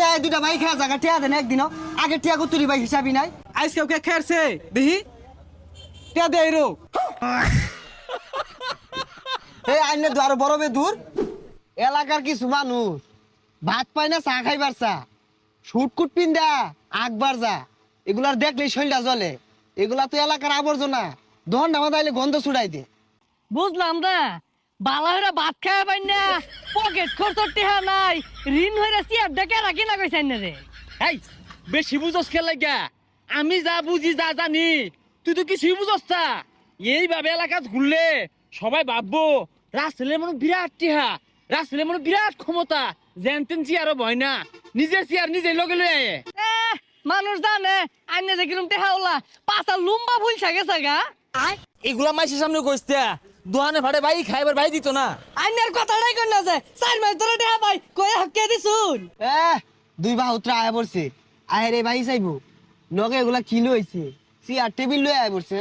না এই দুটা ভাই খেয়া জায়গা টিয়া দেন একদিনও। আগে টিয়া কুতুরি ভাই হিসাবই নাই। আজকে ওকে খেরছে দেখি তে দে রো এই আইনে বড় বে দূর। এলাকার কিছু মানুষ ভাত পায় না চা খাইবার চা। শুটকুট পিন্দা আকবার যা। এগুলার দেখলেই শরীরটা জ্বলে। এগুলা তো এলাকার আবর্জনা। দহন নামা দাইলে গন্ধ ছুড়াই দে। বুঝলাম না। বালা হইরা ভাত খাওয়া পাই না। পকেট খরচ টেহা নাই। ঋণ হইরা চেয়ার ডেকে রাখি না কইছেন না রে। এই বেশি বুঝস খেল লাগা আমি যা বুঝি যা জানি। তুই তো কিছুই বুঝস না এইভাবে এলাকাত ঘুরলে সবাই ভাববো রাস্তেলের মনে বিরাট টিহা রাস্তেলের মনে বিরাট ক্ষমতা। যেন তেন চেয়ারও ভয় না। নিজের চেয়ার নিজে লগে লয়ে আয়ে। মানুষ জানে আইনে যে কিরম টেহা ওলা। পাঁচা লুম্বা ভুল সাগে সাগা। এগুলা মাইসের সামনে কইতে দোকানে ভাড়ে ভাই খাইবার ভাই দিত না। আইনের কথাটাই কই না যে। চার মাস ধরে টেহা পাই কই হকে দিছুন। এ দুই বা উত্তরা আয়া পড়ছে। আয় রে ভাই চাইব। নগে এগুলা কিলো হয়েছে চেয়ার টেবিল লয়ে আয় পড়ছে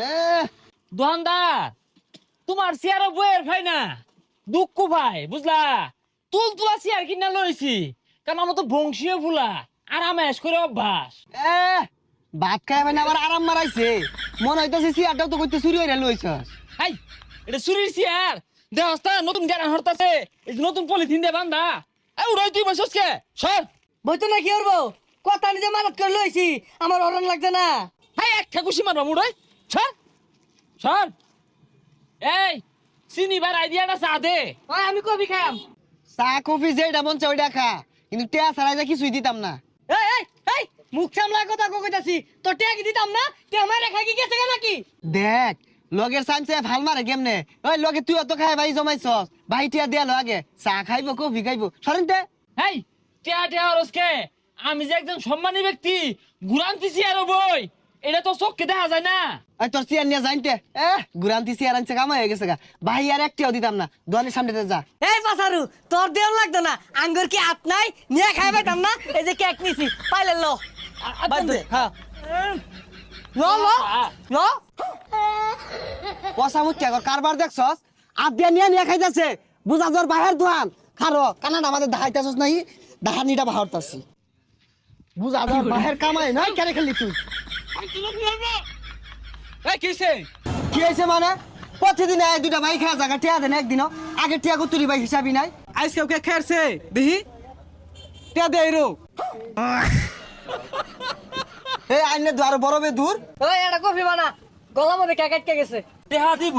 দোকানদার তোমার চেয়ারও বইয়ের ভাই না? দুঃখ ভাই বুঝলা? তুল তুলা চেয়ার কিনা লইছি। কারণ আমার তো বংশীয় ফুলা। আর আমেশ করে অভ্যাস। এ ভাত খাই মানে আবার আরাম মারাইছে। মনে হইতেছে চেয়ারটাও তো করতে চুরি হইরা লইছস। হাই এটা চুরির চেয়ার। দেহস্তা নতুন জ্ঞান হরতাছে নতুন পলিথিন দিয়ে বান্ধা। এই উড়াই তুই বসস কে সর। বইতো না কি করব কথা নিজে মানত করে লইছি। আমার অরণ লাগছে না। হাই একটা খুশি মারবা মুড়াই। সর। সর। এই চিনি বার আইডিয়াটা চা দে। ওই আমি কবি খাম। চা কফি যেটা মন ওইটা খা। কিন্তু টেয়া ছাড়াই যা কিছুই দিতাম না। এই এই এই। মুখ সামলা কথা কইতাছি। তোর টেয়া কি দিতাম না? তুই আমার রেখা কি গেছে নাকি? দেখ লগের সাইন্সে ভালো মারে কেমনে ওই লগে তুই অত খাই ভাই জমাইছস। ভাই টিয়া দিয়া আগে চা খাইবো কফি খাইবো। সরেন তে হেই টিয়া টিয়া রসকে আমি যে একজন সম্মানী ব্যক্তি গুরান্তি চেয়ারও বই। এটা তো চোখকে দেখা যায় না? ওই তোর চেয়ার নিয়ে জানতে এ গুরান্তি চেয়ার আনছে কামাই হয়ে গেছে গা। ভাই আর একটিও দিতাম না। দোকানের সামনে যা। এই পাসারু তোর দেও লাগতো না? আঙ্গুর কি হাত নাই? নিয়ে খাই পাইতাম না? এই যে কেক নিছি পাইলে লো। হ্যাঁ লো লো লো পয়সা মুখ কারবার দেখছস? আর দিয়া নিয়ে নিয়ে খাইতেছে বুঝা তোর বাহের দোকান খারো কানাডা আমাদের দেখাইতেছস নাই দাহানিটা বাহারতাছি বুঝা তোর বাহের কামাই নাই কেন খেলি তুই? এই কিসে কি হয়েছে মানে? প্রতিদিন এই দুটা ভাই খেয়া জায়গা টিয়া দেন একদিনও আগে টিয়া কুতুরি ভাই হিসাবই নাই। আজকে ওকে খেরছে দেখি তে দে রো এই আইনে আরও বড় বে দূর ওই এটা কফি বানা। গলা মধ্যে কেক আটকে গেছে? দেহা দিব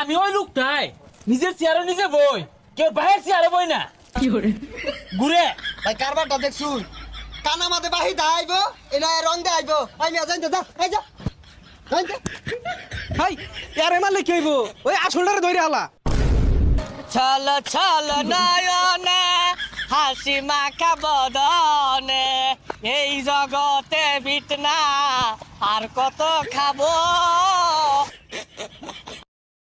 আমি ওই লোকটাই। নিজের চেয়ারও নিজে বই কেউ বাহের চেয়ারে বই না। ঘুরে। ভাই কারবারটা দেখছুন। কানা মাতে বাহি দা আইব এনা রং দে আইব। আই মিয়া যাইতে যা এই যা। হাই ইয়ারে মারলে কি হইব? ওই আসলটারে ধরে আলা। ছল ছল নয়নে হাসি মাখা বদনে এই জগতে বিটনা। আর কত খাব?